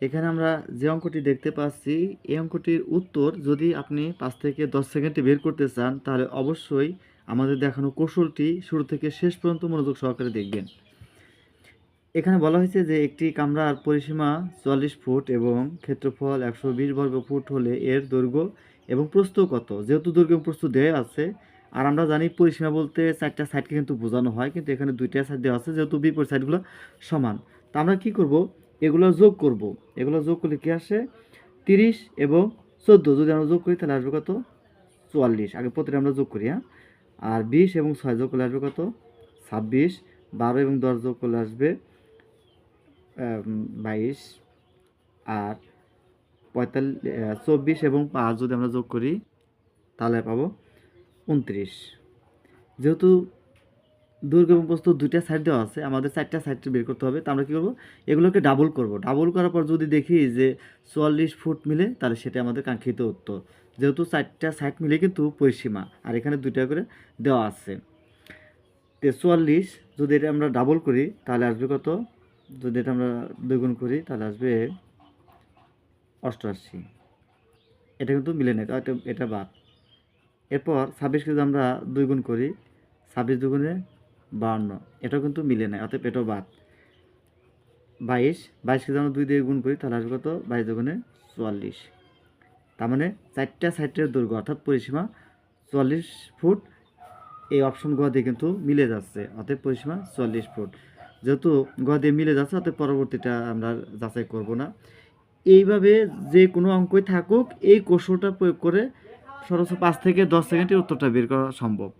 এখানে আমরা যে অঙ্কটি দেখতে পাচ্ছি, এই অঙ্কটির উত্তর যদি আপনি পাঁচ থেকে দশ সেকেন্ডে বের করতে চান, তাহলে অবশ্যই আমাদের দেখানো কৌশলটি শুরু থেকে শেষ পর্যন্ত মনোযোগ সহকারে দেখবেন। এখানে বলা হয়েছে যে একটি কামরার পরিসীমা চুয়াল্লিশ ফুট এবং ক্ষেত্রফল একশো বিশ বর্গ ফুট হলে এর দৈর্ঘ্য এবং প্রস্থ কত? যেহেতু দৈর্ঘ্য এবং দেওয়া আছে, আর আমরা জানি পরিসীমা বলতে চারটা সাইডকে কিন্তু বোঝানো হয়, কিন্তু এখানে দুইটা সাইড দেওয়া আছে, যেহেতু বিপরীত সাইডগুলো সমান। তা আমরা কী করব? এগুলো যোগ করব। এগুলো যোগ করলে কী আসে? তিরিশ এবং চোদ্দ। যদি আমরা যোগ করি, তাহলে আসবে কত? চুয়াল্লিশ। আগে প্রতিটা আমরা যোগ করি হ্যাঁ? আর বিশ এবং ছয় যোগ করলে আসবে কত? ছাব্বিশ। বারো এবং দশ যোগ করলে আসবে বাইশ। আর পঁয়তাল্লিশ চব্বিশ এবং পাঁচ যদি আমরা যোগ করি, তাহলে পাবো উনত্রিশ। যেহেতু দুর্গ এবং প্রস্থ দুইটা সাইড দেওয়া আছে, আমাদের চারটা সাইড বের করতে হবে। তো আমরা কী করব? এগুলোকে ডাবল করব। ডাবল করার পর যদি দেখি যে চুয়াল্লিশ ফুট মিলে, তাহলে সেটা আমাদের কাঙ্ক্ষিত উত্তর। যেহেতু চারটা সাইড মিলে কিন্তু পরিসীমা, আর এখানে দুইটা করে দেওয়া আছে। তে চুয়াল্লিশ, যদি এটা আমরা ডাবল করি, তাহলে আসবে কত? যদি এটা আমরা দ্বিগুণ করি, তাহলে আসবে অষ্টআশি। এটা কিন্তু মিলে নেই এটা এটা বাদ। এরপর ছাব্বিশকে যদি আমরা দুই গুণ করি, ছাব্বিশ দুগুণে বাহান্ন। এটাও কিন্তু মিলে নেয় অতএব এটাও বাদ। বাইশ বাইশকে আমরা দুই দিয়ে গুণ করি, তাহলে আসবে কত? বাইশ দুগুণে চুয়াল্লিশ। তার মানে চারটা সাইডের দৈর্ঘ্য, অর্থাৎ পরিসীমা চুয়াল্লিশ ফুট, এই অপশন গ দিয়ে কিন্তু মিলে যাচ্ছে, অতএব পরিসীমা চুয়াল্লিশ ফুট। যেহেতু গ দিয়ে মিলে যাচ্ছে, অতএব পরবর্তীটা আমরা যাচাই করব না। এইভাবে যে কোনো অঙ্কই থাকুক, এই কৌশলটা প্রয়োগ করে সর্বোচ্চ পাঁচ থেকে দশ সেকেন্ডের উত্তরটা বের করা সম্ভব।